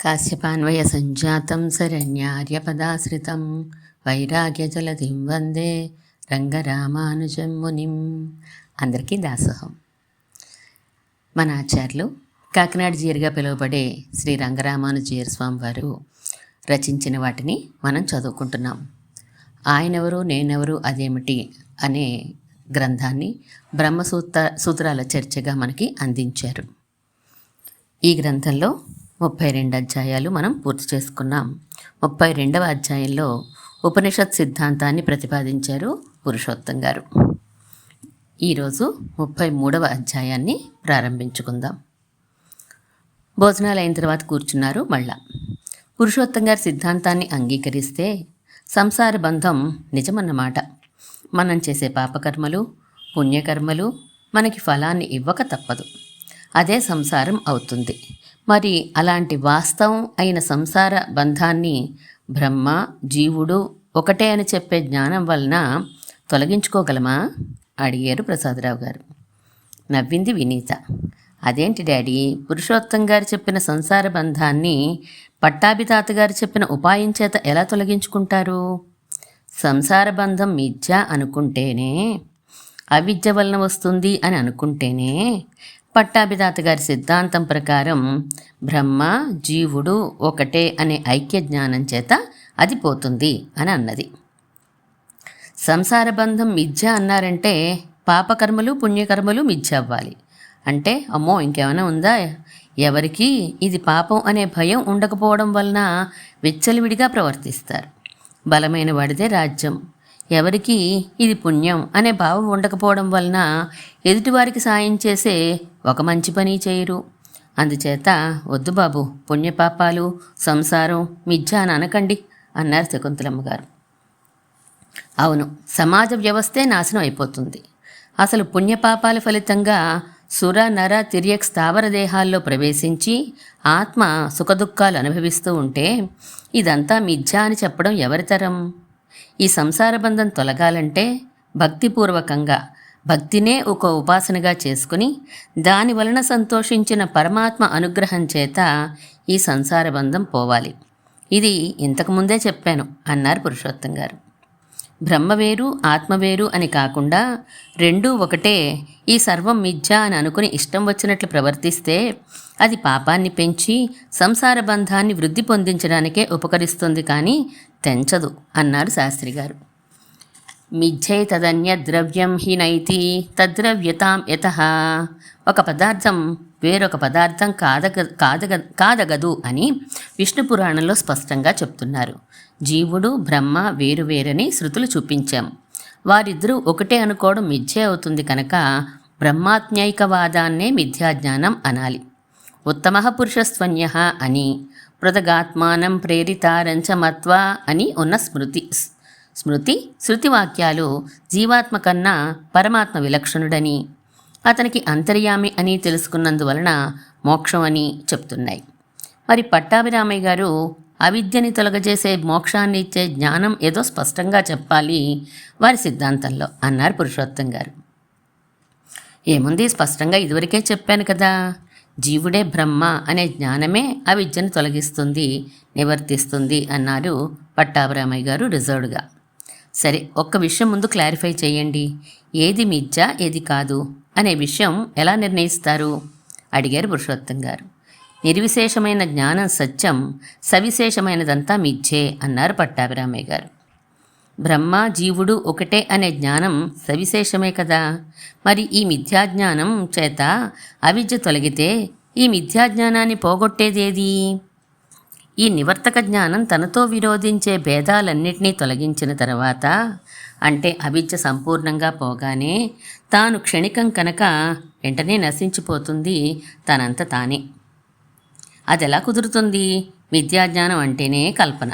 కాశ్యపాన్వయ సంజాతం శరణ్యార్యపదాశ్రితం వైరాగ్యజలధిం వందే రంగరామానుజం మునిం అందరికీ దాసోహం। మన ఆచార్యులు కాకినాడ జీరుగా పిలువబడే శ్రీ రంగరామానుజీయర్ స్వామి వారు రచించిన వాటిని మనం చదువుకుంటున్నాం। ఆయనెవరు నేనెవరు అదేమిటి అనే గ్రంథాన్ని బ్రహ్మసూత్ర సూత్రాల చర్చగా మనకి అందించారు। ఈ గ్రంథంలో ముప్పై రెండు అధ్యాయాలు మనం పూర్తి చేసుకున్నాం. ముప్పై రెండవ అధ్యాయంలో ఉపనిషత్ సిద్ధాంతాన్ని ప్రతిపాదించారు పురుషోత్తం గారు. ఈరోజు ముప్పై మూడవ అధ్యాయాన్ని ప్రారంభించుకుందాం. భోజనాలు అయిన తర్వాత కూర్చున్నారు మళ్ళా. పురుషోత్తం గారి సిద్ధాంతాన్ని అంగీకరిస్తే సంసార బంధం నిజమన్నమాట. మనం చేసే పాపకర్మలు పుణ్యకర్మలు మనకి ఫలాన్ని ఇవ్వక తప్పదు. అదే సంసారం అవుతుంది. మరి అలాంటి వాస్తవం అయిన సంసార బంధాన్ని బ్రహ్మ జీవుడు ఒకటే అని చెప్పే జ్ఞానం వలన తొలగించుకోగలమా? అడిగారు ప్రసాదరావు గారు. నవ్వింది వినీత. అదేంటి డాడీ? పురుషోత్తం గారు చెప్పిన సంసార బంధాన్ని పట్టాభితాత గారు చెప్పిన ఉపాయం చేత ఎలా తొలగించుకుంటారు? సంసార బంధం మిథ్య అనుకుంటేనే అవిద్య వలన వస్తుంది అని అనుకుంటేనే పట్టాభిదాత గారి సిద్ధాంతం ప్రకారం బ్రహ్మ జీవుడు ఒకటే అనే ఐక్య జ్ఞానం చేత అది పోతుంది అని అన్నది. సంసార బంధం మిథ్య అన్నారంటే పాపకర్మలు పుణ్యకర్మలు మిథ్య అవ్వాలి. అంటే అమ్మో ఇంకేమైనా ఉందా? ఎవరికి ఇది పాపం అనే భయం ఉండకపోవడం వలన విచ్చలివిడిగా ప్రవర్తిస్తారు. బలమైన వాడిదే రాజ్యం. ఎవరికి ఇది పుణ్యం అనే భావం ఉండకపోవడం వలన ఎదుటివారికి సాయం చేసే ఒక మంచి పని చేయరు. అందుచేత వద్దు బాబు పుణ్యపాపాలు సంసారం మిథ్య అని అనకండి అన్నారు శకుంతలమ్మ గారు. అవును సమాజ వ్యవస్థే నాశనం అయిపోతుంది. అసలు పుణ్యపాపాల ఫలితంగా సుర నర తిర్యక్ స్థావర దేహాల్లో ప్రవేశించి ఆత్మ సుఖదుఖాలు అనుభవిస్తూ ఉంటే ఇదంతా మిథ్య అని చెప్పడం ఎవరితరం ఈ సంసార బంధం తొలగాలంటే భక్తిపూర్వకంగా భక్తినే ఒక ఉపాసనగా చేసుకుని దాని వలన సంతోషించిన పరమాత్మ అనుగ్రహం చేత ఈ సంసార బంధం పోవాలి. ఇది ఇంతకుముందే చెప్పాను అన్నారు పురుషోత్తం గారు. బ్రహ్మవేరు ఆత్మవేరు అని కాకుండా రెండూ ఒకటే ఈ సర్వం మిథ్య అని అనుకుని ఇష్టం వచ్చినట్లు ప్రవర్తిస్తే అది పాపాన్ని పెంచి సంసార బంధాన్ని వృద్ధి పొందించడానికే ఉపకరిస్తుంది కానీ తెంచదు అన్నారు శాస్త్రి గారు మిథ్యై తదన్య ద్రవ్యం హి నైతి తద్రవ్యతాం యత. ఒక పదార్థం వేరొక పదార్థం కాదగ కాదగ కాదగదు అని విష్ణు పురాణంలో స్పష్టంగా చెప్తున్నారు. జీవుడు బ్రహ్మ వేరు వేరని శృతులు చూపించాం. వారిద్దరూ ఒకటే అనుకోవడం మిథ్యే అవుతుంది కనుక బ్రహ్మాత్మైకవాదాన్నే మిథ్యాజ్ఞానం అనాలి. ఉత్తమ పురుషస్వన్య అని పృథగాత్మానం ప్రేరితారంచ మత్వా అని ఉన్న స్మృతి. స్మృతి శృతి వాక్యాలు జీవాత్మ కన్నా పరమాత్మ విలక్షణుడని అతనికి అంతర్యామి అని తెలుసుకున్నందువలన మోక్షం అని చెప్తున్నాయి. మరి పట్టాభిరామయ్య గారు అవిద్యని తొలగజేసే మోక్షాన్ని ఇచ్చే జ్ఞానం ఏదో స్పష్టంగా చెప్పాలి వారి సిద్ధాంతంలో అన్నారు పురుషోత్తం గారు. ఏముంది స్పష్టంగా ఇదివరకే చెప్పాను కదా? జీవుడే బ్రహ్మ అనే జ్ఞానమే అవిద్యను తొలగిస్తుంది నివర్తిస్తుంది అన్నారు పట్టాభిరామయ్య గారు రిజర్వ్డ్గా. సరే ఒక్క విషయం ముందు క్లారిఫై చేయండి. ఏది మిథ్య ఏది కాదు అనే విషయం ఎలా నిర్ణయిస్తారు? అడిగారు పురుషోత్తం గారు. నిర్విశేషమైన జ్ఞానం సత్యం సవిశేషమైనదంతా మిథ్యే అన్నారు పట్టాభిరామయ్య గారు. బ్రహ్మ జీవుడు ఒకటే అనే జ్ఞానం సవిశేషమే కదా. మరి ఈ మిథ్యాజ్ఞానం చేత అవిద్య తొలగితే ఈ మిథ్యాజ్ఞానాన్ని పోగొట్టేదేది? ఈ నివర్తక జ్ఞానం తనతో విరోధించే భేదాలన్నింటినీ తొలగించిన తర్వాత అంటే అవిద్య సంపూర్ణంగా పోగానే తాను క్షణికం కనుక వెంటనే నశించిపోతుంది తనంత తానే. అది ఎలా కుదురుతుంది? విద్యాజ్ఞానం అంటేనే కల్పన.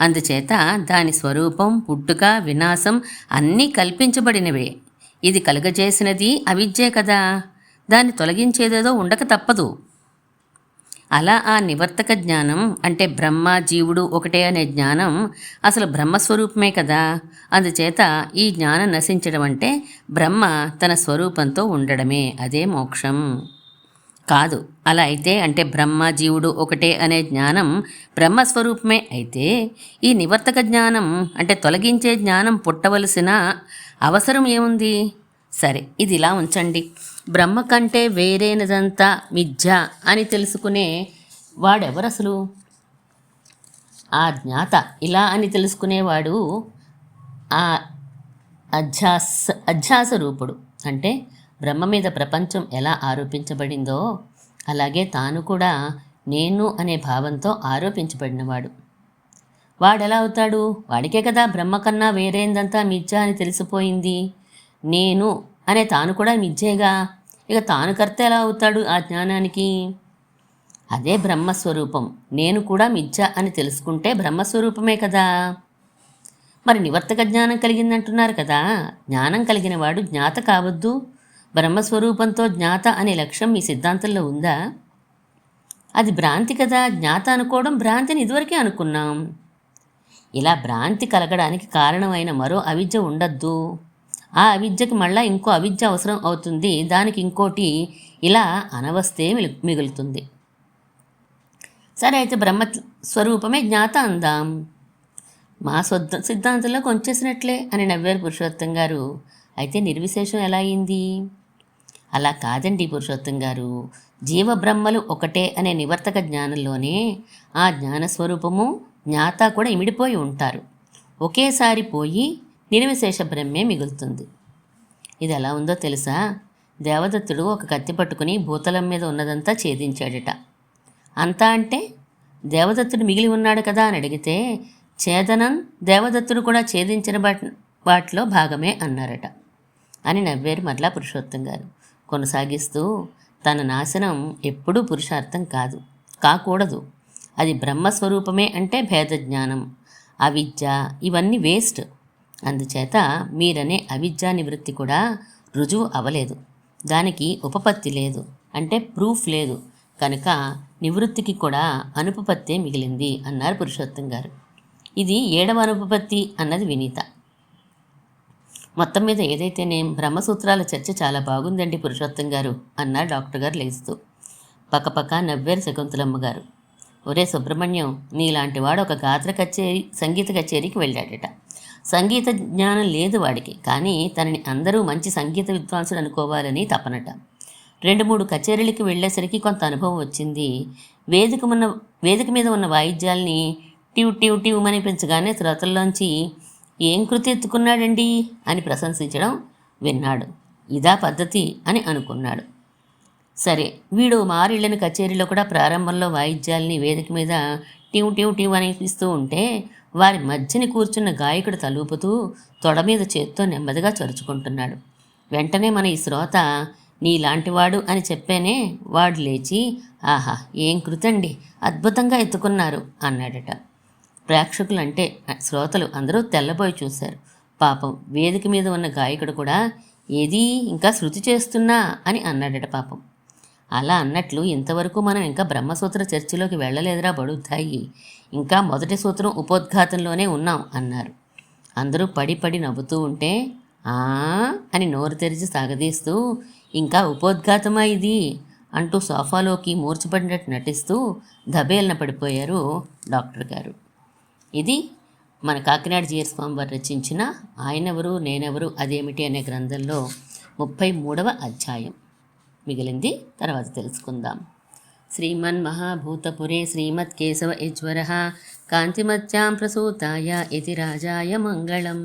అందుచేత దాని స్వరూపం పుట్టుక వినాశం అన్నీ కల్పించబడినవే. ఇది కలుగజేసినది అవిద్యే కదా? దాన్ని తొలగించేదేదో ఉండక తప్పదు. అలా ఆ నివర్తక జ్ఞానం అంటే బ్రహ్మ జీవుడు ఒకటే అనే జ్ఞానం అసలు బ్రహ్మస్వరూపమే కదా? అందుచేత ఈ జ్ఞానం నశించడం అంటే బ్రహ్మ తన స్వరూపంతో ఉండడమే అదే మోక్షం. కాదు. అలా అయితే అంటే బ్రహ్మ జీవుడు ఒకటే అనే జ్ఞానం బ్రహ్మస్వరూపమే అయితే ఈ నివర్తక జ్ఞానం అంటే తొలగించే జ్ఞానం పుట్టవలసిన అవసరం ఏముంది? సరే ఇది ఇలా ఉంచండి. బ్రహ్మ కంటే వేరేనదంతా మిథ్య అని తెలుసుకునే వాడెవరు అసలు? ఆ జ్ఞాత. ఇలా అని తెలుసుకునేవాడు ఆ అధ్యాస అధ్యాస రూపుడు. అంటే బ్రహ్మ మీద ప్రపంచం ఎలా ఆరోపించబడిందో అలాగే తాను కూడా నేను అనే భావంతో ఆరోపించబడినవాడు. వాడెలా అవుతాడు? వాడికే కదా బ్రహ్మ కన్నా వేరేందంతా మిథ్య అని తెలిసిపోయింది. నేను అనే తాను కూడా మిథ్యేగా? ఇక తాను కర్త ఎలా అవుతాడు ఆ జ్ఞానానికి? అదే బ్రహ్మస్వరూపం. నేను కూడా మిథ్య అని తెలుసుకుంటే బ్రహ్మస్వరూపమే కదా? మరి నివర్తక జ్ఞానం కలిగిందంటున్నారు కదా? జ్ఞానం కలిగిన వాడు జ్ఞాత కావద్దు. బ్రహ్మస్వరూపంతో జ్ఞాత అనే లక్ష్యం మీ సిద్ధాంతంలో ఉందా? అది భ్రాంతి కదా. జ్ఞాత అనుకోవడం భ్రాంతిని ఇదివరకే అనుకున్నాం. ఇలా భ్రాంతి కలగడానికి కారణమైన మరో అవిద్య ఉండద్దు. ఆ అవిద్యకి మళ్ళా ఇంకో అవిద్య అవసరం అవుతుంది. దానికి ఇంకోటి ఇలా అనవస్తే మిగులుతుంది. సరే అయితే బ్రహ్మ స్వరూపమే జ్ఞాత అందాం. మా స్వద్ సిద్ధాంతంలోకి వచ్చేసినట్లే అని నవ్వారు పురుషోత్తం గారు. అయితే నిర్విశేషం ఎలా అయింది? అలా కాదండి పురుషోత్తం గారు. జీవబ్రహ్మలు ఒకటే అనే నివర్తక జ్ఞానంలోనే ఆ జ్ఞానస్వరూపము జ్ఞాత కూడా ఇమిడిపోయి ఉంటారు. ఒకేసారి పోయి నిర్విశేష బ్రహ్మే మిగులుతుంది. ఇది ఎలా ఉందో తెలుసా? దేవదత్తుడు ఒక కత్తి పట్టుకుని భూతలం మీద ఉన్నదంతా ఛేదించాడట. అంతా అంటే దేవదత్తుడు మిగిలి ఉన్నాడు కదా అని అడిగితే ఛేదనం దేవదత్తుడు కూడా ఛేదించిన వాటిలో భాగమే అన్నారట అని నవ్వేరు మరలా పురుషోత్తం గారు. కొనసాగిస్తూ తన నాశనం ఎప్పుడూ పురుషార్థం కాదు కాకూడదు. అది బ్రహ్మస్వరూపమే అంటే భేద జ్ఞానం అవిద్య ఇవన్నీ వేస్ట్. అందుచేత మీరనే అవిద్యా నివృత్తి కూడా రుజువు అవలేదు. దానికి ఉపపత్తి లేదు. అంటే ప్రూఫ్ లేదు. కనుక నివృత్తికి కూడా అనుపపత్తే మిగిలింది అన్నారు పురుషోత్తం గారు. ఇది ఏడవ అనుపపత్తి అన్నది వినీత. మొత్తం మీద ఏదైతేనేం బ్రహ్మసూత్రాల చర్చ చాలా బాగుందండి పురుషోత్తం గారు అన్నారు డాక్టర్ గారు లేస్తూ. పక్కపక్క నవ్వేరు శకుంతలమ్మ గారు. ఒరే సుబ్రహ్మణ్యం నీలాంటి వాడు ఒక గాత్ర కచేరీ సంగీత కచేరీకి వెళ్ళాడట. సంగీత జ్ఞానం లేదు వాడికి కానీ తనని అందరూ మంచి సంగీత విద్వాంసుడు అనుకోవాలని తపనట. రెండు మూడు కచేరీలకి వెళ్ళేసరికి కొంత అనుభవం వచ్చింది. వేదిక ఉన్న వేదిక మీద ఉన్న వాయిద్యాల్ని ట్యూ ట్యూ టివ్ అనిపించగానే శ్రోతల్లోంచి ఏం కృతి ఎత్తుకున్నాడండి అని ప్రశంసించడం విన్నాడు. ఇదా పద్ధతి అని అనుకున్నాడు. సరే వీడు మారిళ్ళని కచేరీలో కూడా ప్రారంభంలో వాయిద్యాల్ని వేదిక మీద టివ్ టివ్ టివ్ అనిపిస్తూ ఉంటే వారి మధ్యని కూర్చున్న గాయకుడు తలూపుతూ తొడ మీద చేత్తో నెమ్మదిగా చరుచుకుంటున్నాడు. వెంటనే మన ఈ శ్రోత నీలాంటివాడు అని చెప్పేనే వాడు లేచి ఆహా ఏం కృతండి అద్భుతంగా ఎత్తుకున్నారు అన్నాడట. ప్రేక్షకులంటే శ్రోతలు అందరూ తెల్లబోయి చూశారు. పాపం వేదిక మీద ఉన్న గాయకుడు కూడా ఏది ఇంకా శృతి చేస్తున్నా? అని అన్నాడట పాపం. అలా అన్నట్లు ఇంతవరకు మనం ఇంకా బ్రహ్మసూత్ర చర్చిలోకి వెళ్ళలేదురా బడుద్దాయి. ఇంకా మొదటి సూత్రం ఉపోద్ఘాతంలోనే ఉన్నాం అన్నారు. అందరూ పడి పడి నవ్వుతూ ఉంటే ఆ అని నోరు తెరిచి సాగదీస్తూ ఇంకా ఉపోద్ఘాతమా ఇది? అంటూ సోఫాలోకి మూర్చబడినట్టు నటిస్తూ ధబేలన పడిపోయారు డాక్టర్ గారు. ఇది మన కాకినాడ జీఎస్ స్వామి వారు రచించిన ఆయనెవరు నేనెవరు అదేమిటి అనే గ్రంథంలో ముప్పై మూడవ అధ్యాయం మిగిలింది. తర్వాత తెలుసుకుందాం. శ్రీమన్ మహాభూతపురే శ్రీమత్ కేశవ యజ్వర కాంతిమత్యాం ప్రసూతాయ ఇది రాజాయ మంగళం.